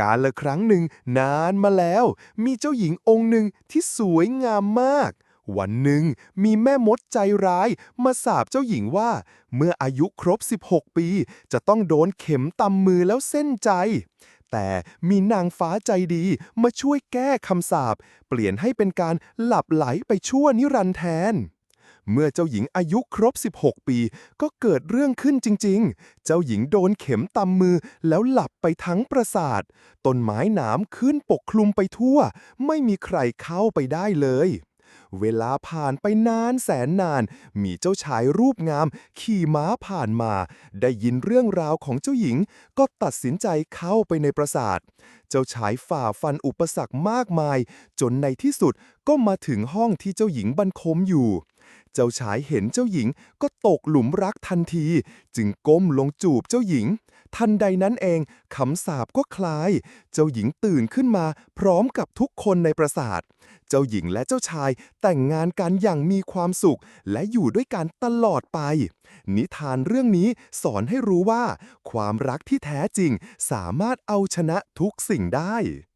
การละครั้งหนึ่งนานมาแล้ว มีเจ้าหญิงองค์หนึ่งที่สวยงามมาก วันหนึ่งมีแม่มดใจร้ายมาสาบเจ้าหญิงว่า เมื่ออายุครบ 16 ปี จะต้องโดนเข็มตำมือแล้วเส้นใจ แต่มีนางฟ้าใจดีมาช่วยแก้คำสาปเปลี่ยนให้เป็นการหลับไหลไปชั่วนิรันดร์แทน เมื่อเจ้าหญิงอายุครบ 16 ปี ก็เกิดเรื่องขึ้นจริง ๆ เจ้าหญิงโดนเข็มตำมือแล้วหลับไปทั้งปราสาท ต้นไม้หนามขึ้นปกคลุมไปทั่ว ไม่มีใครเข้าไปได้เลย เวลาผ่านไปนานแสนนาน มีเจ้าชายรูปงาม ขี่ม้าผ่านมา ได้ยินเรื่องราวของเจ้าหญิง ก็ตัดสินใจเข้าไปในปราสาท เจ้าชายฝ่าฟันอุปสรรคมากมาย จนในที่สุดก็มาถึงห้องที่เจ้าหญิงบันคมอยู่ เจ้าชายเห็นเจ้าหญิงก็ตกหลุมรักทันที จึงก้มลงจูบเจ้าหญิง ทันใดนั้นเองคำสาปก็คลาย เจ้าหญิงตื่นขึ้นมาพร้อมกับทุกคนในปราสาท เจ้าหญิงและเจ้าชายแต่งงานกันอย่างมีความสุข และอยู่ด้วยกันตลอดไป นิทานเรื่องนี้สอนให้รู้ว่า ความรักที่แท้จริงสามารถเอาชนะทุกสิ่งได้